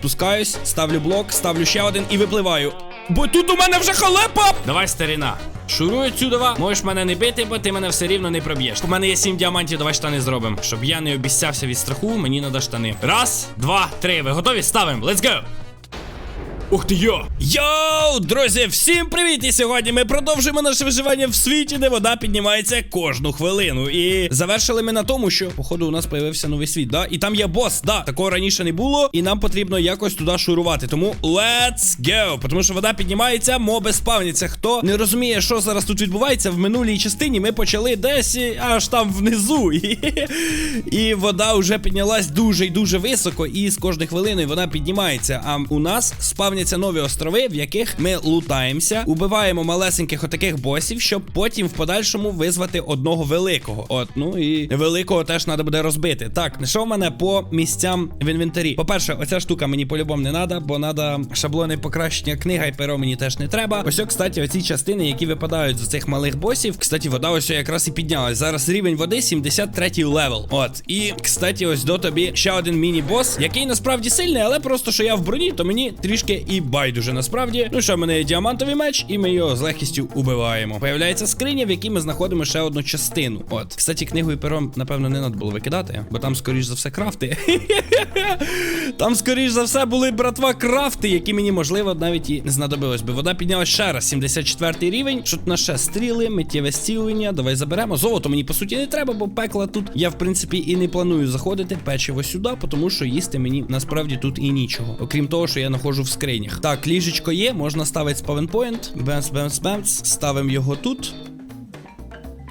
Спускаюсь, ставлю блок, ставлю ще один і випливаю. Бо тут у мене вже халепа! Давай, старина. Шурую цюдова, можеш мене не бити, бо ти мене все рівно не проб'єш. У мене є сім діамантів, давай штани зробимо. Щоб я не обіцявся від страху, мені треба штани. Раз, два, три. Ви готові? Ставимо. Let's go! Ух ти йо! Йоу, друзі, всім привіт! І сьогодні ми продовжуємо наше виживання в світі, де вода піднімається кожну хвилину. І завершили ми на тому, що, походу, у нас появився новий світ, да? І там є бос, да. Такого раніше не було, і нам потрібно якось туди шурувати. Тому let's go! Тому що вода піднімається, моби спавняться. Хто не розуміє, що зараз тут відбувається, в минулій частині ми почали десь аж там внизу. І, вода вже піднялась дуже і дуже високо, і з кожною хвилиною вона піднімається. А у нас спавняться нові острови, в яких ми лутаємося, убиваємо малесеньких отаких босів, щоб потім в подальшому визвати одного великого. От, ну і великого теж треба буде розбити. Так, що в мене по місцям в інвентарі? По-перше, оця штука мені по-любому не треба, бо треба шаблони покращення книга і перо мені теж не треба. Ось, кстати, оці частини, які випадають з цих малих босів. Кстати, вода ось якраз і піднялась. Зараз рівень води 73 левел. От. І, кстати, ось до тобі ще один міні-бос, який насправді сильний, але просто що я в броні, то мені трішки і байдуже насправді. Ну що, в мене є діамантовий меч, і ми його з легкістю убиваємо. Появляється скриня, в якій ми знаходимо ще одну частину. От. Кстати, книгу і пером, напевно, не треба було викидати, бо там, скоріш за все, крафти. Там, скоріш за все, були братва крафти, які мені, можливо, навіть і не знадобилось би. Вода піднялась ще раз, 74 рівень. Що тут на ще стріли, миттєве зцілення. Давай заберемо. Золото мені по суті не треба, бо пекла тут. Я, в принципі, і не планую заходити печиво сюди, тому що їсти мені насправді тут і нічого. Окрім того, що я знаходжу в скринях. Так, ліжечко є, можна ставити спавенпоінт. Бемс, бемс, бемс. Ставимо його тут.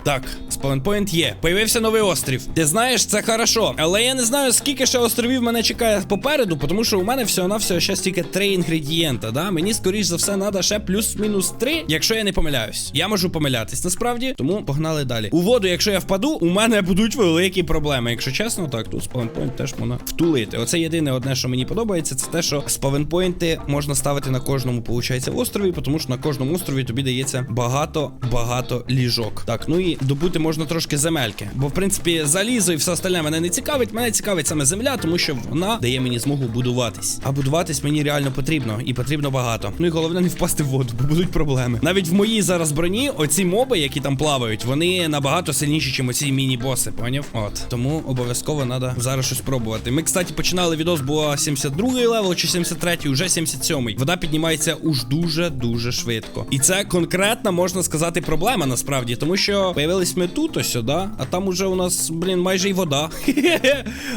Так, спаунпоінт є. Появився новий острів. Ти знаєш, це хорошо. Але я не знаю, скільки ще островів мене чекає попереду, тому що у мене всього-навсього ще тільки три інгредієнта. Да? Мені, скоріш за все, треба ще плюс-мінус три, якщо я не помиляюсь. Я можу помилятись насправді, тому погнали далі. У воду, якщо я впаду, у мене будуть великі проблеми. Якщо чесно, так, тут спавенпоінт теж можна втулити. Оце єдине одне, що мені подобається, це те, що спавенпоінти можна ставити на кожному, виходить, острові, тому що на кожному острові тобі дається багато-багато ліжок. Так, ну і добути можна трошки земельки. Бо, в принципі, залізо і все остальне мене не цікавить. Мене цікавить саме земля, тому що вона дає мені змогу будуватись. А будуватись мені реально потрібно, і потрібно багато. Ну і головне не впасти в воду, бо будуть проблеми. Навіть в моїй зараз броні, оці моби, які там плавають, вони набагато сильніші, ніж оці міні-боси, поняв? От. Тому обов'язково треба зараз щось пробувати. Ми, кстати, починали відос, було 72-й левел чи 73-й, уже 77-й. Вода піднімається уж дуже-дуже швидко. І це конкретна, можна сказати, проблема насправді, тому що появились ми тут ось сюди, а там уже у нас, блін, майже й вода.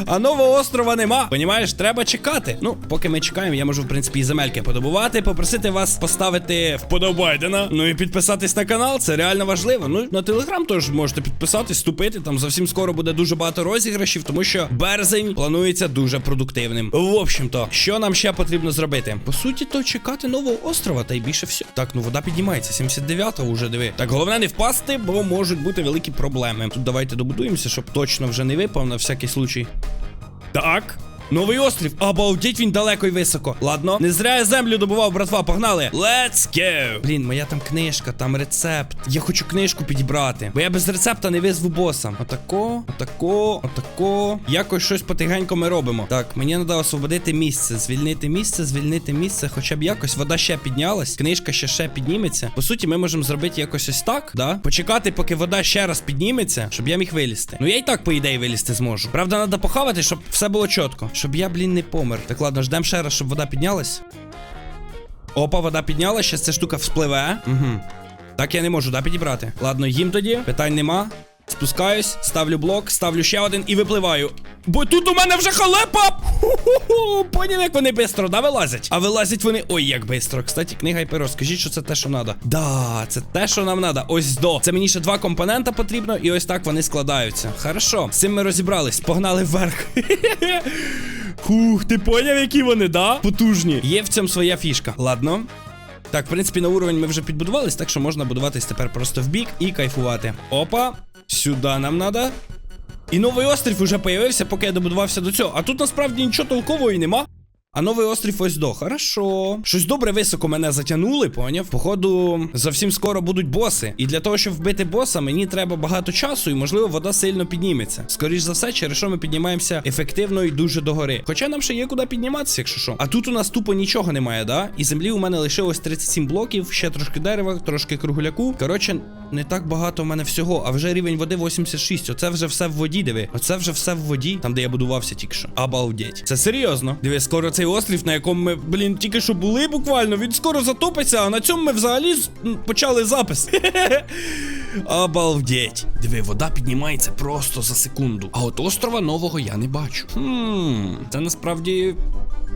А нового острова нема. Понімаєш, треба чекати. Ну, поки ми чекаємо, я можу, в принципі, і земельки подобувати, попросити вас поставити вподобайдена. Ну і підписатись на канал, це реально важливо. Ну, на телеграм теж можете підписатись, вступити. Там зовсім скоро буде дуже багато розіграшів, тому що березень планується дуже продуктивним. В общем-то, що нам ще потрібно зробити? По суті, то чекати нового острова, та й більше все. Так, ну вода піднімається, 79-та уже диви. Так, головне не впасти, бо можуть бути великі проблеми. Тут давайте добудуємося, щоб точно вже не випав на всякий случай. Так. Новий острів. Обалдіть він далеко і високо. Ладно, не зря я землю добував, братва, погнали. Let's go! Блін, моя там книжка, там рецепт. Я хочу книжку підібрати. Бо я без рецепта не визву боса. Отако, отако, отако. Якось щось потихеньку ми робимо. Так, мені треба освободити місце, звільнити місце, звільнити місце. Хоча б якось вода ще піднялась. Книжка ще ще підніметься. По суті, ми можемо зробити якось ось так, да? Почекати, поки вода ще раз підніметься, щоб я міг вилізти. Ну я і так, по ідеї, вилізти зможу. Правда, треба похавати, щоб все було чітко. Щоб я, блін, не помер. Так, ладно, ждемо ще раз, щоб вода піднялась. Опа, вода піднялась, ще ця штука вспливе. Угу. Так я не можу, да, підібрати. Ладно, їм тоді. Питань нема. Спускаюсь, ставлю блок, ставлю ще один і випливаю. Бо тут у мене вже халепа! Ху-ху-ху! Поняв, як вони бистро, да, вилазять? А вилазять вони. Ой, як бистро. Кстати, книга і перо. Скажіть, що це те, що треба. Да, це те, що нам треба. Ось до. Це мені ще два компонента потрібно, і ось так вони складаються. Хорошо, з цим ми розібрались. Погнали вверх. Хух, ти поняв, які вони, да? Потужні. Є в цьому своя фішка. Ладно. Так, в принципі, на уровень ми вже підбудувались, так що можна будуватись тепер просто в бік і кайфувати. Опа, сюди нам треба. І новий острів уже появився, поки я добудувався до цього. А тут насправді нічого толкового і нема. А новий острів ось до. Хорошо. Щось добре високо мене затягнули, поняв? Походу, зовсім скоро будуть боси. І для того, щоб вбити боса, мені треба багато часу, і можливо вода сильно підніметься. Скоріш за все, через що ми піднімаємося ефективно і дуже догори. Хоча нам ще є куди підніматися, якщо що. А тут у нас тупо нічого немає, да? І землі у мене лишилось 37 блоків, ще трошки дерева, трошки кругляку. Коротше, не так багато в мене всього, а вже рівень води 86. Оце вже все в воді, диви. Оце вже все в воді, там де я будувався тільки що. Обалдеть. Це серйозно. Диви, скоро цей острів, на якому ми, блін, тільки що були буквально, він скоро затопиться, а на цьому ми взагалі почали запис. Обалдеть. Диви, вода піднімається просто за секунду. А от острова нового я не бачу. Хм, це насправді.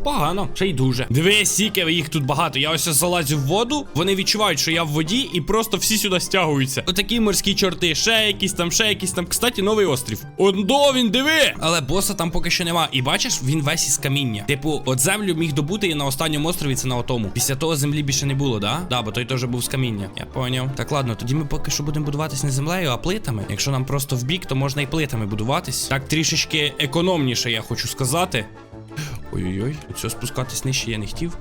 Погано, ще й дуже. Дивись, сіки, їх тут багато. Я ось залазю в воду, вони відчувають, що я в воді, і просто всі сюди стягуються. Отакі морські чорти, ще якісь там, ще якісь там. Кстати, новий острів. Ондо, він диви! Але боса там поки що нема. І бачиш, він весь із каміння. Типу, от землю міг добути і на останньому острові це на отому. Після того землі більше не було, да? Да, бо той теж був з каміння. Я поняв. Так, ладно, тоді ми поки що будемо будуватись не землею, а плитами. Якщо нам просто в бік, то можна і плитами будуватись. Так трішечки економніше, я хочу сказати. Ой-ой-ой, цього спускатись нижче я не хотів.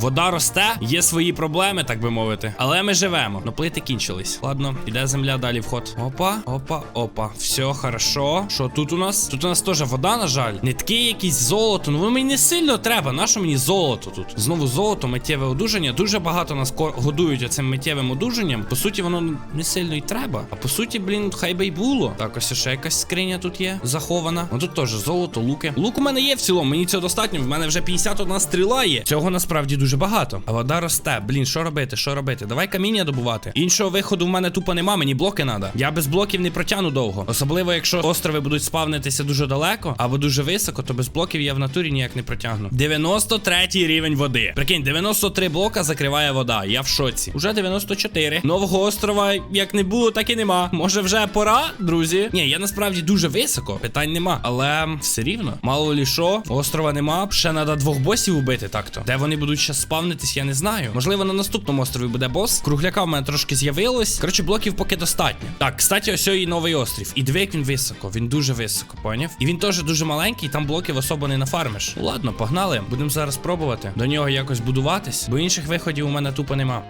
Вода росте, є свої проблеми, так би мовити. Але ми живемо. Ну, плити кінчились. Ладно, іде земля далі вход. Опа, опа, опа. Все хорошо. Що тут у нас? Тут у нас теж вода, на жаль. Нитки якісь золото. Ну мені не сильно треба. Нащо мені золото тут? Знову золото, миттєве одужання. Дуже багато нас годують оцим миттєвим одужанням. По суті, воно не сильно й треба. А по суті, блін, хай би й було. Так, ось ще якась скриня тут є. Захована. Ну тут теж золото, луки. Лук у мене є в цілому, мені цього достатньо. В мене вже 51 стріла є. Цього насправді дуже багато. А вода росте. Блін, що робити? Що робити? Давай каміння добувати. Іншого виходу в мене тупо нема, мені блоки треба. Я без блоків не протягну довго. Особливо, якщо острови будуть спавнитися дуже далеко або дуже високо, то без блоків я в натурі ніяк не протягну. 93 рівень води. Прикинь, 93 блока закриває вода. Я в шоці. Уже 94. Нового острова як не було, так і нема. Може вже пора, друзі? Ні, я насправді дуже високо. Питань нема. Але все рівно. Мало лі що, острова нема. Ще треба двох босів убити так-то. Де вони будуть ще спавнитись, я не знаю. Можливо, на наступному острові буде бос. Кругляка в мене трошки з'явилось. Коротше, блоків поки достатньо. Так, кстати, ось і новий острів. І диви, як він високо. Він дуже високо, поняв? І він теж дуже маленький, там блоків особо не нафармиш. Ну ладно, погнали. Будемо зараз пробувати до нього якось будуватись, бо інших виходів у мене тупо нема.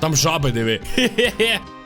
Там жаби диви. Хе-хе-хе.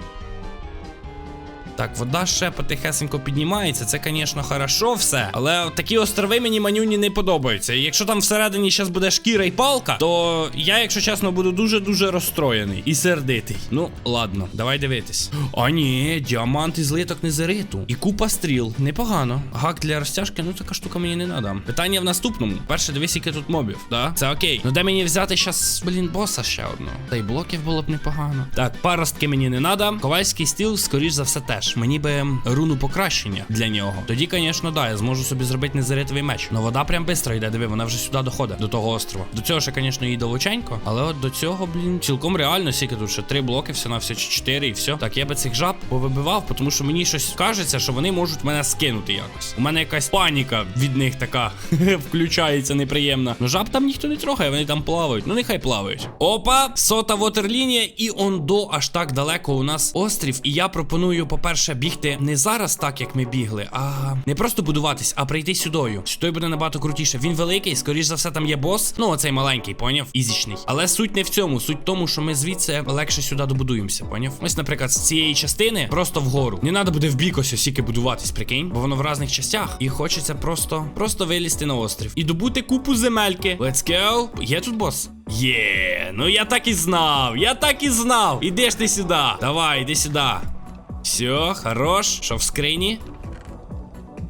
Так, вода ще потихесенько піднімається. Це, звісно, хорошо все. Але такі острови мені манюні не подобаються. І якщо там всередині зараз буде шкіра і палка, то я, якщо чесно, буду дуже-дуже розстроєний і сердитий. Ну, ладно, давай дивитись. А ні, діамант із литок незериту. І купа стріл. Непогано. Гак для розтяжки, ну така штука мені не надо. Питання в наступному. Перше, дивись, скільки тут мобів, да? Це окей. Ну де мені взяти щас, блін, боса ще одного? Та й блоків було б непогано. Так, паростки мені не надо. Ковальський стіл, скоріш за все, теж. Мені би руну покращення для нього. Тоді, звісно, да, я зможу собі зробити незаритовий меч. Но вода прям швидко йде, диви, вона вже сюди доходить, до того острова. До цього ще, звісно, їй далеченько, але от до цього, блін, цілком реально, скільки тут ще три блоки, все на все чотири і все. Так, я би цих жаб повибивав, тому що мені щось кажеться, що вони можуть мене скинути якось. У мене якась паніка від них така включається неприємна. Ну жаб там ніхто не трогає, вони там плавають. Ну нехай плавають. Опа, сота вотерлінія, і ондо аж так далеко у нас острів. І я пропоную, по-перше, бігти не зараз, так як ми бігли, а не просто будуватись, а прийти сюдою. Сюди буде набагато крутіше. Він великий, скоріш за все, там є бос. Ну, оцей маленький, поняв? Ізічний. Але суть не в цьому. Суть в тому, що ми звідси легше сюди добудуємося, поняв? Ось, наприклад, з цієї частини просто вгору. Не треба буде в бік ось осіки будуватись, прикинь, бо воно в різних частях. І хочеться просто, просто вилізти на острів і добути купу земельки. Let's go. Є тут бос? Є, ну я так і знав, я так і знав. Іди ж ти сюди. Давай, іди сюди. Все, хорош. Що в скрині?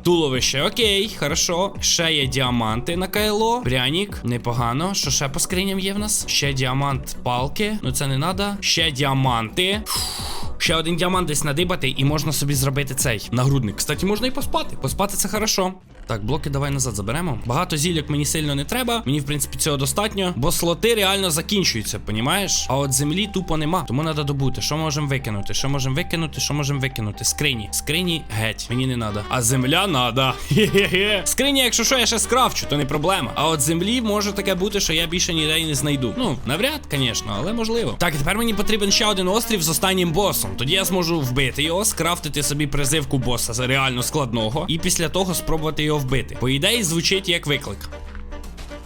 Туловище, окей, хорошо. Ще є діаманти на кайло. Прянік, непогано. Що ще по скриням є в нас? Ще діамант палки. Ну це не надо. Ще діаманти. Фух. Ще один діамант десь надибати, і можна собі зробити цей нагрудник. Кстати, можна і поспати. Поспати це хорошо. Так, блоки давай назад заберемо. Багато зілля мені сильно не треба. Мені, в принципі, цього достатньо. Бо слоти реально закінчуються, понімаєш? А от землі тупо нема. Тому треба добути. Що можемо викинути? Що можемо викинути? Що можемо викинути? Скрині. Скрині геть. Мені не треба. А земля надо. Хе-хе-хе. Скрині, якщо що, я ще скрафчу, то не проблема. А от землі може таке бути, що я більше ніде і не знайду. Ну, навряд, звісно, але можливо. Так, тепер мені потрібен ще один острів з останнім босом. Тоді я зможу вбити його, скрафтити собі призивку боса реально складного, і після того спробувати його вбити. По ідеї звучить як виклик.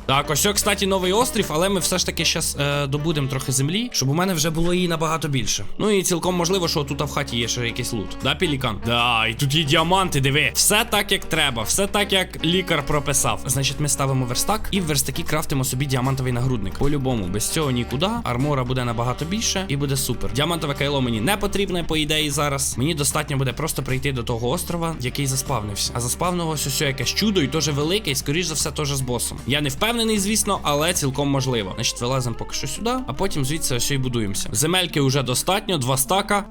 Так, ось, о, кстати, новий острів, але ми все ж таки зараз е, добудемо трохи землі, щоб у мене вже було її набагато більше. Ну і цілком можливо, що тут в хаті є ще якийсь лут. Да, пелікан? Да, і тут є діаманти, диви. Все так, як треба, все так, як лікар прописав. Значить, ми ставимо верстак і в верстакі крафтимо собі діамантовий нагрудник. По-любому, без цього нікуди. Армора буде набагато більше і буде супер. Діамантове кайло мені не потрібне, по ідеї, зараз. Мені достатньо буде просто прийти до того острова, який заспавнився. А заспавнилося ось якесь чудо, і теж велике, і скоріш за все, теж з босом. Я не впевнений, звісно, але цілком можливо. Значить, вилазимо поки що сюди, а потім звідси ось і будуємося. Земельки вже достатньо, два стака.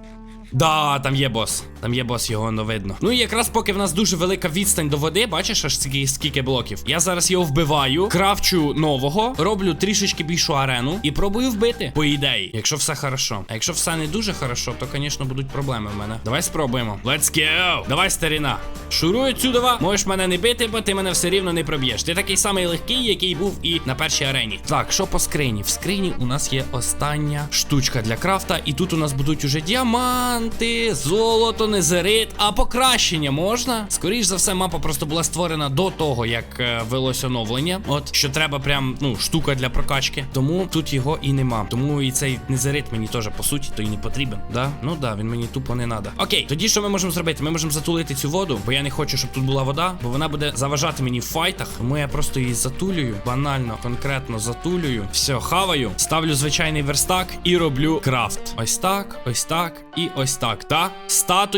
Да, там є бос. Там є бос, його не видно. Ну і якраз поки в нас дуже велика відстань до води, бачиш, аж скільки, блоків. Я зараз його вбиваю, крафчу нового, роблю трішечки більшу арену і пробую вбити. По ідеї, якщо все хорошо. А якщо все не дуже хорошо, то, звісно, будуть проблеми в мене. Давай спробуємо. Let's go! Давай, старіна. Шуруй отсюдова. Можеш мене не бити, бо ти мене все рівно не проб'єш. Ти такий самий легкий, який був і на першій арені. Так, що по скрині? В скрині у нас є остання штучка для крафта, і тут у нас будуть уже діаманти, золото, незерит. А покращення можна? Скоріш за все, мапа просто була створена до того, як е, велось оновлення. От що треба прям ну штука для прокачки. Тому тут його і нема. Тому і цей незерит мені теж по суті то і не потрібен. Да? Ну да, він мені тупо не надо. Окей, тоді що ми можемо зробити? Ми можемо затулити цю воду, бо я не хочу, щоб тут була вода, бо вона буде заважати мені в файтах. Тому я просто її затулюю. Банально, конкретно затулюю. Все, хаваю, ставлю звичайний верстак і роблю крафт. Ось так, ось так і ось так. Та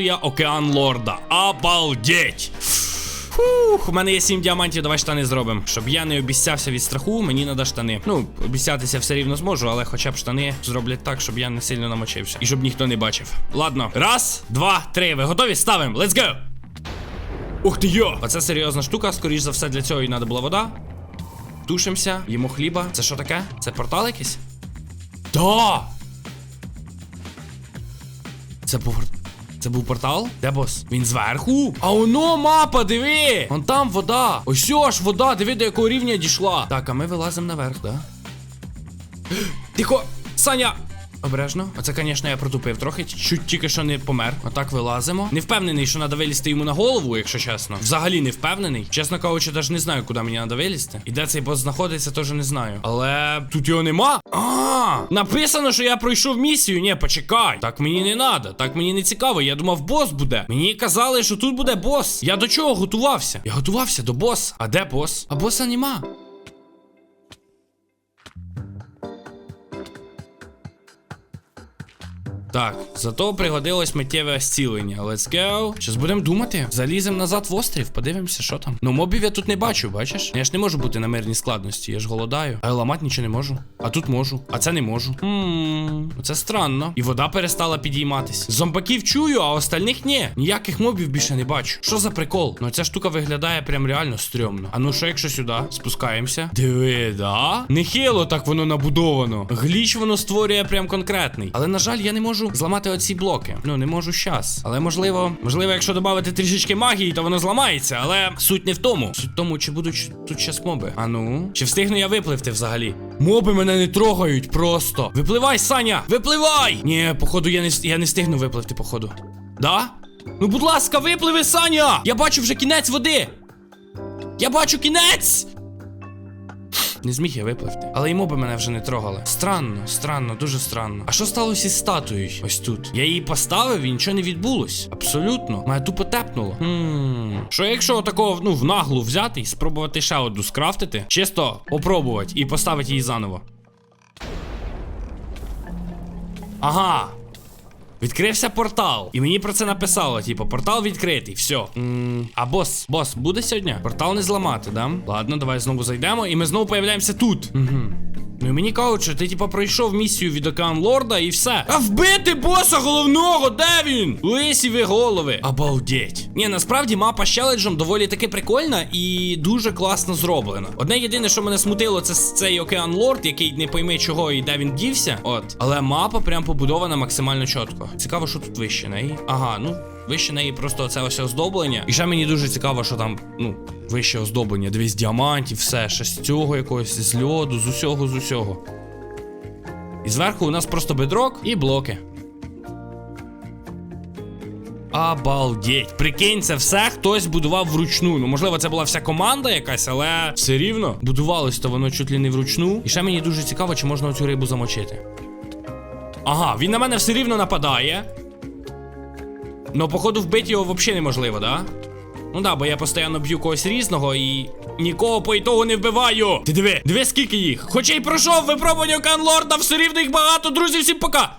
статуя Океан Лорда. Обалдеть! Фух, у мене є 7 діамантів, давай штани зробимо. Щоб я не обіцявся від страху, мені треба штани. Ну, обіцятися все рівно зможу, але хоча б штани зроблять так, щоб я не сильно намочився. І щоб ніхто не бачив. Ладно, раз, два, три. Ви готові? Ставимо. Let's go! Ух ти йо! Оце серйозна штука, скоріш за все, для цього і треба була вода. Тушимося, їмо хліба. Це що таке? Це портал якийсь? Да! Це був. Це був портал? Де бос? Він зверху? А воно мапа, диви! Вон там вода. Ось аж вода, диви, до якого рівня дійшла. Так, а ми вилазимо наверх, да? Тихо! Саня! Обережно. Оце, звісно, я протупив трохи. Чуть тільки що не помер. Отак вилазимо. Не впевнений, що треба вилізти йому на голову, якщо чесно. Взагалі не впевнений. Чесно кажучи, навіть не знаю, куди мені треба вилізти. І де цей бос знаходиться, теж не знаю. Але тут його нема. А, написано, що я пройшов місію. Ні, почекай. Так мені не треба. Так мені не цікаво. Я думав, бос буде. Мені казали, що тут буде бос. Я до чого готувався? Я готувався до боса. А де бос? А боса нема. Так, зато пригодилось миттєве зцілення. Let's go. Щас будемо думати. Заліземо назад в острів, подивимося, що там. Ну, мобів я тут не бачу, бачиш? Я ж не можу бути на мирній складності, я ж голодаю. А ламати нічого не можу. А тут можу, а це не можу. Хм, це странно. І вода перестала підійматись. Зомбаків чую, а остальних ні. Ніяких мобів більше не бачу. Що за прикол? Ну ця штука виглядає прям реально стрьомно. А ну що, якщо сюди? Спускаємося. Диви, да? Нехило так воно набудовано. Гліч воно створює прям конкретний. Але, на жаль, я не можу зламати оці блоки. Ну, не можу щас. Але можливо, можливо, якщо додати трішечки магії, то воно зламається. Але суть не в тому. Суть в тому, чи будуть тут щас моби. А ну, чи встигну я випливти взагалі? Моби мене не трогають просто. Випливай, Саня! Випливай! Ні, походу, я не, я не встигну випливти, походу. Да? Ну, будь ласка, випливи, Саня! Я бачу вже кінець води! Я бачу кінець! Не зміг я випливти. Але й моби мене вже не трогали. Странно, странно, дуже странно. А що сталося із статуєю? Ось тут. Я її поставив і нічого не відбулось. Абсолютно. Мене тупо тепнуло. Хм. Що якщо такого, ну, в наглу взяти і спробувати ще одну скрафтити? Чисто попробувати і поставити її заново. Ага. Відкрився портал, і мені про це написало: типу, портал відкритий, все. м а бос, бос, буде сьогодні? Портал не зламати, да? Ладно, давай знову зайдемо, і ми знову появляємося тут. Угу. Ну і мені кажуть, що ти, типу, пройшов місію від Океан Лорда і все. А вбити боса головного, де він? Лисі ви голови. Обалдеть. Ні, насправді мапа з челенджем доволі таки прикольна і дуже класно зроблена. Одне єдине, що мене смутило, це цей Океан Лорд, який не пойме чого і де він дівся. От. Але мапа прям побудована максимально чітко. Цікаво, що тут вище неї. Ага, ну. Вище неї просто це ось оздоблення. І ще мені дуже цікаво, що там, ну, вище оздоблення. Дивись, діамантів, все, ще з цього якогось, з льоду, з усього, з усього. І зверху у нас просто бедрок і блоки. Обалдеть. Прикинь, це все хтось будував вручну. Ну, можливо, це була вся команда якась, але все рівно будувалось то воно чуть ли не вручну. І ще мені дуже цікаво, чи можна оцю рибу замочити. Ага, він на мене все рівно нападає. Ну, походу, вбити його взагалі неможливо, да? Ну да, бо я постійно б'ю когось різного і нікого по ітогу не вбиваю. Ти диви, диви, скільки їх. Хоча й пройшов випробування Канлорда, все рівно їх багато, друзі, всім пока.